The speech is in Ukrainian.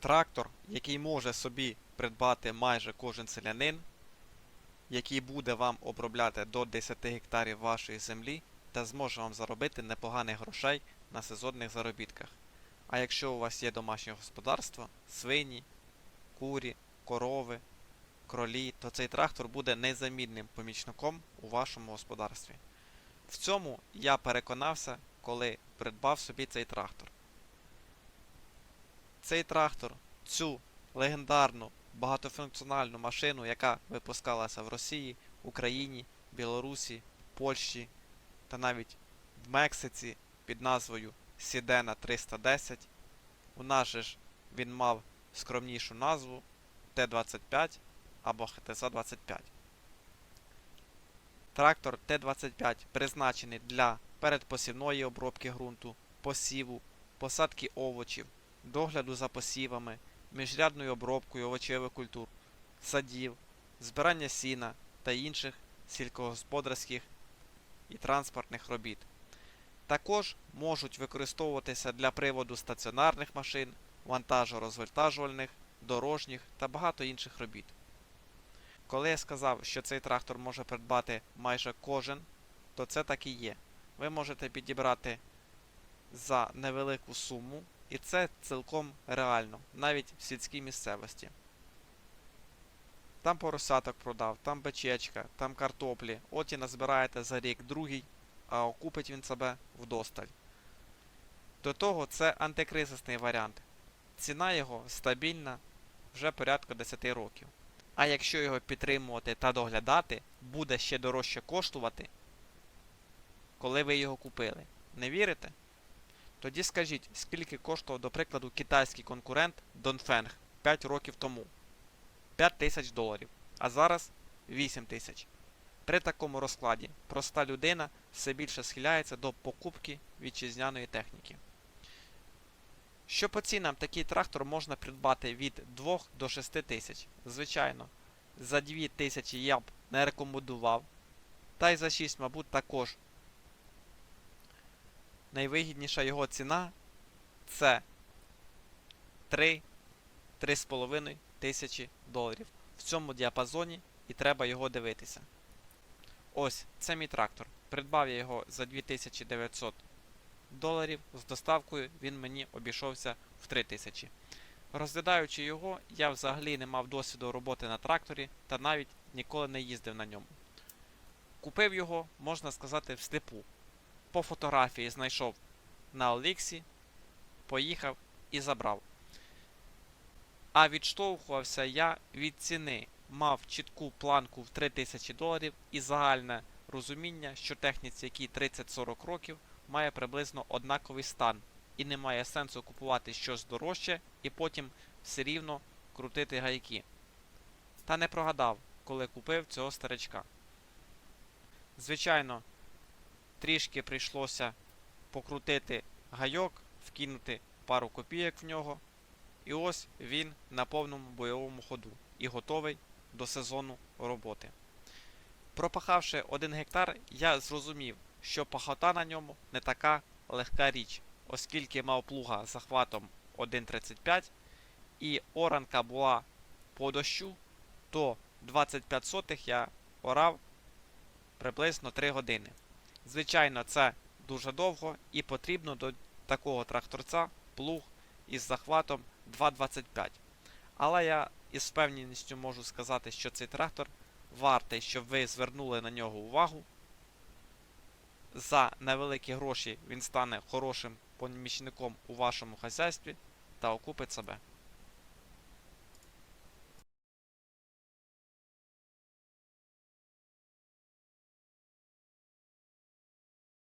Трактор, який може собі придбати майже кожен селянин, який буде вам обробляти до 10 гектарів вашої землі та зможе вам заробити непоганих грошей на сезонних заробітках. А якщо у вас є домашнє господарство, свині, курі, корови, кролі, то цей трактор буде незамінним помічником у вашому господарстві. В цьому я переконався, коли придбав собі цей трактор. Цей трактор, цю легендарну багатофункціональну машину, яка випускалася в Росії, Україні, Білорусі, Польщі та навіть в Мексиці під назвою Сідена 310. У нас же ж він мав скромнішу назву Т-25 або ХТЗ-25. Трактор Т-25 призначений для передпосівної обробки ґрунту, посіву, посадки овочів, догляду за посівами, міжрядною обробкою овочевих культур, садів, збирання сіна та інших сільськогосподарських і транспортних робіт. Також можуть використовуватися для приводу стаціонарних машин, вантажо-розвантажувальних, дорожніх та багато інших робіт. Коли я сказав, що цей трактор може придбати майже кожен, то це так і є. Ви можете підібрати за невелику суму, і це цілком реально, навіть в сільській місцевості. Там поросяток продав, там печечка, там картоплі. От і назбираєте за рік другий, а окупить він себе вдосталь. До того це антикризисний варіант. Ціна його стабільна вже порядку 10 років. А якщо його підтримувати та доглядати, буде ще дорожче коштувати, коли ви його купили. Не вірите? Тоді скажіть, скільки коштував, до прикладу, китайський конкурент Dongfeng 5 років тому? 5 тисяч доларів, а зараз 8 тисяч. При такому розкладі проста людина все більше схиляється до покупки вітчизняної техніки. Що по цінам такий трактор можна придбати від 2 до 6 тисяч. Звичайно, за 2 тисячі я б не рекомендував. Та й за 6, мабуть, також. Найвигідніша його ціна це 3-3,5 тисячі доларів. В цьому діапазоні і треба його дивитися. Ось, це мій трактор. Придбав я його за 2900 доларів. З доставкою він мені обійшовся в 3000. Розглядаючи його, я взагалі не мав досвіду роботи на тракторі та навіть ніколи не їздив на ньому. Купив його, можна сказати, всліпу. По фотографії знайшов на Оліксі, поїхав і забрав. А відштовхувався я від ціни. Мав чітку планку в 3000 доларів і загальне розуміння, що техніці, якій 30-40 років, має приблизно однаковий стан, і не має сенсу купувати щось дорожче і потім все рівно крутити гайки. Та не прогадав, коли купив цього старичка. Звичайно, трішки прийшлося покрутити гайок, вкинути пару копійок в нього. І ось він на повному бойовому ходу і готовий до сезону роботи. Пропахавши один гектар, я зрозумів, що пахота на ньому не така легка річ, оскільки мав плуга з захватом 1,35 і оранка була по дощу, то 25 сотих я орав приблизно 3 години. Звичайно, це дуже довго і потрібно до такого тракторця плуг із захватом 2,25. Але я із впевненістю можу сказати, що цей трактор вартий, щоб ви звернули на нього увагу. За невеликі гроші він стане хорошим помічником у вашому хазяйстві та окупить себе.